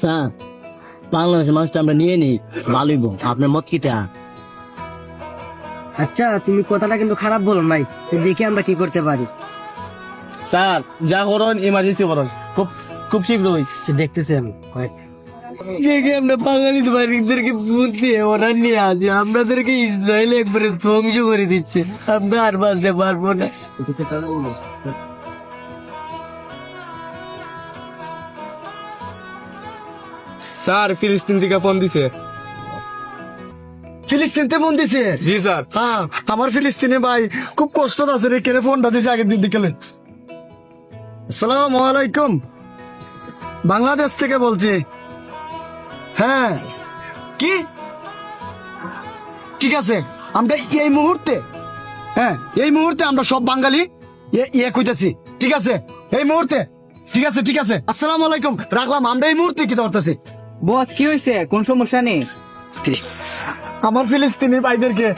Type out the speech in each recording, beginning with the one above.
Sir বাংলাদেশের মানুষটা আমরা নিয়ে নিই ভালোইব আপনার মত কি তা? আচ্ছা তুমি কথাটা কিন্তু খারাপ বলো নাই তো দেখি আমরা কি করতে পারি। স্যার যা করুন ইমার্জেন্সি করুন খুব খুব শীঘ্রই। আচ্ছা, দেখতেছি আমি দেখে আমরা বাঙালি বাড়িদেরকে বুদ্ধি ওরা নিয়ে আছি আমাদেরকে ইসরায়েল একবারে ধ্বংস করে দিচ্ছে আমরা আর বাঁচতে পারব না। স্যার ফিলিস্তিন থেকে ফোন দিছে। ফিলিস্তিনতে ফোন দিছে? জি স্যার। হ্যাঁ আমার ফিলিস্তিনে ভাই খুব কষ্ট আছে রে কেন ফোনটা দিছে আগের দিন বিকেলে? আসসালামু আলাইকুম। বাংলাদেশ থেকে বলছি। হ্যাঁ। কি? ঠিক আছে আমরা এই মুহূর্তে হ্যাঁ এই মুহূর্তে আমরা সব বাঙালি ইয়ে- ইয়ে কইতেছি ঠিক আছে? এই মুহূর্তে ঠিক আছে ঠিক আছে। আসসালামু আলাইকুম রাখলাম আমরা এই মুহূর্তে কি ধরতেছি? বস কি হয়েছে? কোন সমস্যা নেই? আমার ফিলিস্তিনি ভাইদেরকে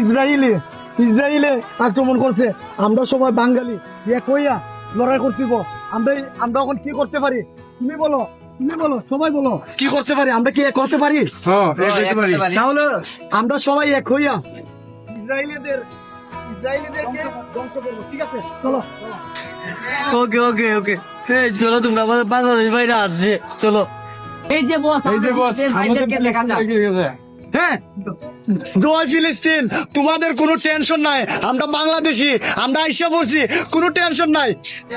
ইসরায়েলে ইসরায়েলে আক্রমণ করছে। আমরা সবাই বাঙালি। এক হইয়া লড়াই করতেব আমরা আমরা এখন কি করতে পারি? তুমি বলো তুমি বলো সবাই বলো। কি করতে পারি? আমরা কি এক করতে পারি? হ্যাঁ তাহলে আমরা সবাই এক হইয়া ইসরায়েলিদের ইসরায়েলিদেরকে ধ্বংস করব ঠিক আছে? চলো। ওকে ওকে ওকে। চলো তোমরা আমাদের বাংলাদেশ বাইরে আসছে। চলো। এই যে বস এই যে বস দেখা হ্যাঁ? জয় ফিলিস্তিন তোমাদের কোনো টেনশন নাই। আমরা বাংলাদেশি আমরা আইসা পড়ছি কোনো টেনশন নাই।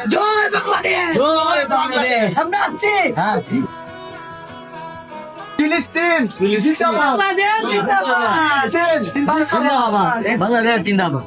জয় বাংলাদেশ! জয় বাংলাদেশ! আমরা আছি। ফিলিস্তিন জিন্দাবাদ। বাংলাদেশ জিন্দাবাদ। বাংলাদেশ জিন্দাবাদ। বাংলাদেশ জিন্দাবাদ।